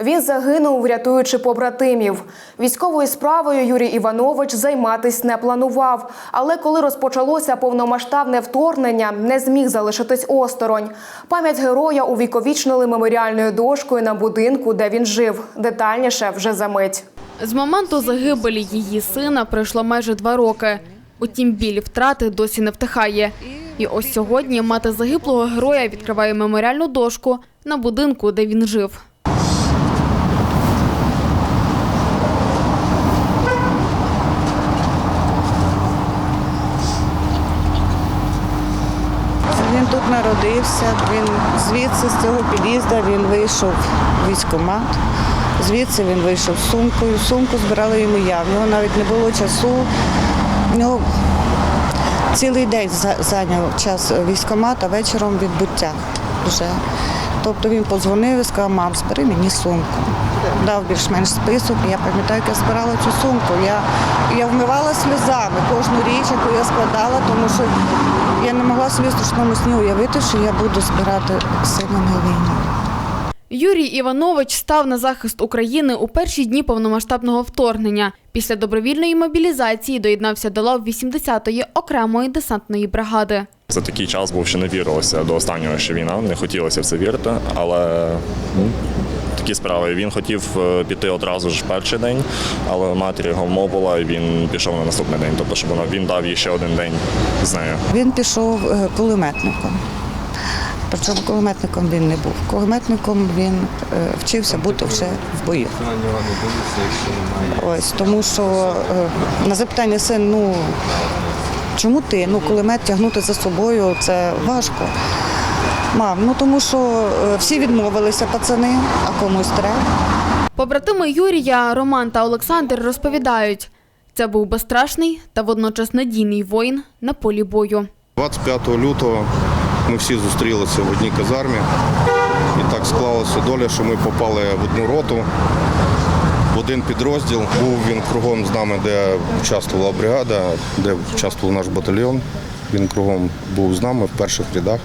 Він загинув, рятуючи побратимів. Військовою справою Юрій Іванович займатись не планував. Але коли розпочалося повномасштабне вторгнення, не зміг залишитись осторонь. Пам'ять героя увіковічнили меморіальною дошкою на будинку, де він жив. Детальніше вже за мить. З моменту загибелі її сина пройшло майже два роки. Утім, біль втрати досі не втихає. І ось сьогодні мати загиблого героя відкриває меморіальну дошку на будинку, де він жив. Він тут народився, він звідси з цього під'їзду він вийшов в військкомат. Звідси він вийшов з сумкою. Сумку збирали йому я. В нього навіть не було часу. Ну, цілий день зайняв час військкомат, а вечором відбуття вже. Тобто він подзвонив і сказав, мам, збери мені сумку. Дав більш-менш список. Я пам'ятаю, як я збирала цю сумку. Я, я вмивала сльозами кожну річ, яку я складала, тому що я не могла собі страшному сні уявити, що я буду збирати сина на війну. Юрій Іванович став на захист України у перші дні повномасштабного вторгнення. Після добровільної мобілізації доєднався до лав 80-ї окремої десантної бригади. За такий час був, що не вірилося до останнього, що війна, не хотілося в це вірити, але ну, такі справи. Він хотів е, піти одразу ж перший день, але матір його вмовила, і він пішов на наступний день. Тобто, щоб вона він дав їй ще один день з нею. Він пішов е, кулеметником. Причому кулеметником він не був. Кулеметником він е, вчився бути вже в бою. Ось тому, що е, на запитання син, ну чому ти? Ну, кулемет тягнути за собою це важко. Мам, ну тому що е, всі відмовилися пацани, а комусь треба. Побратими Юрія, Роман та Олександр розповідають, це був безстрашний та водночас надійний воїн на полі бою. 25 лютого ми всі зустрілися в одній казармі. І так склалася доля, що ми попали в одну роту, в один підрозділ. Був він кругом з нами, де участвувала бригада, де участвував наш батальйон. Він кругом був з нами в перших рядах.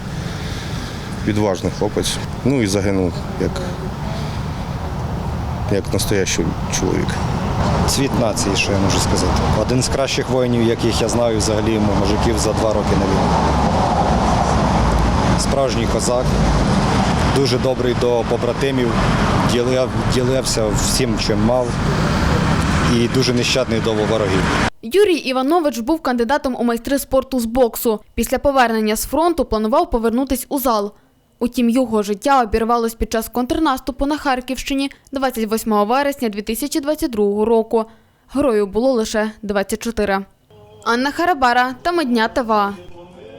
Відважний хлопець. Ну і загинув як, як настоящий чоловік. Цвіт нації, що я можу сказати. Один з кращих воїнів, яких я знаю взагалі мужиків за два роки на війну. Справжній козак, дуже добрий до побратимів, ділив, ділився всім, чим мав, і дуже нещадний до ворогів. Юрій Іванович був кандидатом у майстри спорту з боксу. Після повернення з фронту планував повернутись у зал. Утім, його життя обірвалось під час контрнаступу на Харківщині 28 вересня 2022 року. Герою було лише 24. Анна Харабара та Медня ТВА.